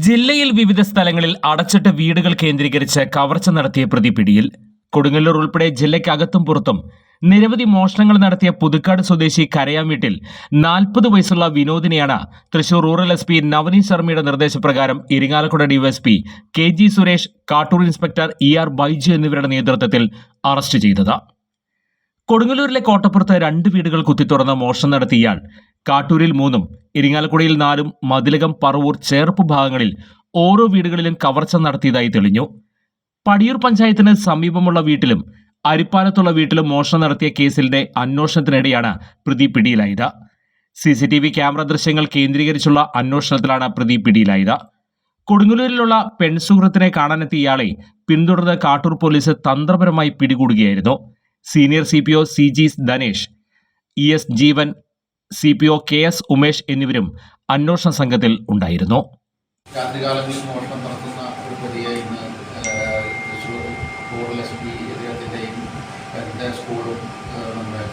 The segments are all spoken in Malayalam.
ജില്ലയിൽ വിവിധ സ്ഥലങ്ങളിൽ അടച്ചിട്ട വീടുകൾ കേന്ദ്രീകരിച്ച് കവർച്ച നടത്തിയ പ്രതി പിടിയിൽ കൊടുങ്ങല്ലൂർ ഉൾപ്പെടെ ജില്ലയ്ക്കകത്തും പുറത്തും നിരവധി മോഷണങ്ങൾ നടത്തിയ പുതുക്കാട് സ്വദേശി കരയാം വീട്ടിൽ നാൽപ്പത് വയസ്സുള്ള വിനോദിനെയാണ് Thrissur rural S P Navaneeth ശർമ്മയുടെ നിർദ്ദേശപ്രകാരം Irinjalakuda DYSP K G Suresh Kattoor inspector E R Baiju എന്നിവരുടെ നേതൃത്വത്തിൽ അറസ്റ്റ് ചെയ്തത്. കൊടുങ്ങല്ലൂരിലെ കോട്ടപ്പുറത്ത് രണ്ട് വീടുകൾ കുത്തിത്തുറന്ന് മോഷണം നടത്തിയ കാട്ടൂരിൽ മൂന്നും ഇരിങ്ങാലക്കുടയിൽ നാലും മതിലകം പറവൂർ ചേർപ്പ് ഭാഗങ്ങളിൽ ഓരോ വീടുകളിലും കവർച്ച നടത്തിയതായി തെളിഞ്ഞു. പടിയൂർ പഞ്ചായത്തിന് സമീപമുള്ള വീട്ടിലും അരിപ്പാലത്തുള്ള വീട്ടിലും മോഷണം നടത്തിയ കേസിന്റെ അന്വേഷണത്തിനിടെയാണ് പ്രതി പിടിയിലായത്. C C T V camera ദൃശ്യങ്ങൾ കേന്ദ്രീകരിച്ചുള്ള അന്വേഷണത്തിലാണ് പ്രതി പിടിയിലായത്. കൊടുങ്ങല്ലൂരിലുള്ള പെൺസുഹൃത്തിനെ കാണാനെത്തിയ ഇയാളെ പിന്തുടർന്ന് കാട്ടൂർ പോലീസ് തന്ത്രപരമായി പിടികൂടുകയായിരുന്നു. Senior C P O C G Dhanesh E S Jeevan C P O K S Umesh എന്നിവരും അന്വേഷണ സംഘത്തിൽ ഉണ്ടായിരുന്നു. നടത്തുന്ന ഒരു സ്കൂളും നമ്മുടെ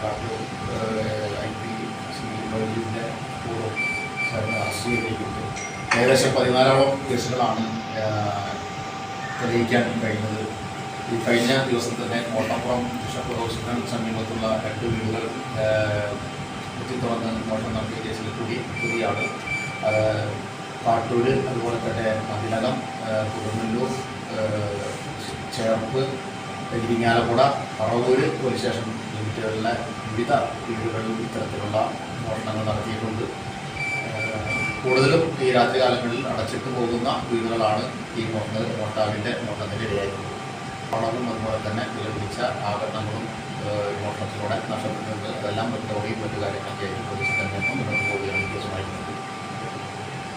ഏകദേശം പതിനാലോളം കേസുകളാണ് തെളിയിക്കാൻ കഴിഞ്ഞത്. ഈ കഴിഞ്ഞ ദിവസം തന്നെ കോട്ടപ്പുറം ബിഷപ്പ് ഹൗസിന് സമീപത്തുള്ള രണ്ട് വീടുകൾ ഏഹ്, കുത്തിത്തുറന്ന് മോഷണം നടത്തിയ കേസിൽ കൂടി കുടിയാണ്. കാട്ടൂര് അതുപോലെ തന്നെ മതിലകം കുടുംബല്ലൂർ ചേർപ്പ് ഇരിങ്ങാലക്കുട പറവൂര് പോലീസ് സ്റ്റേഷൻ ലിമിറ്റുകളിലെ വിവിധ വീടുകളിൽ ഇത്തരത്തിലുള്ള മോഷണങ്ങൾ നടത്തിയിട്ടുണ്ട്. കൂടുതലും ഈ രാത്രികാലങ്ങളിൽ അടച്ചിട്ട് പോകുന്ന വീടുകളാണ് ഈ മോഷണ മോഷ്ടാവിന്റെ മോഷണത്തിന് ഇടയായിട്ടുള്ളത് പണവും അതുപോലെ തന്നെ വിലപിടിച്ച ആഭരണങ്ങളും ഏഹ്, മോഷണത്തിലൂടെ നഷ്ടപ്പെട്ടിട്ടുണ്ട്. അതെല്ലാം റിക്കവറിയും മറ്റു കാര്യങ്ങളൊക്കെ ആയിട്ട്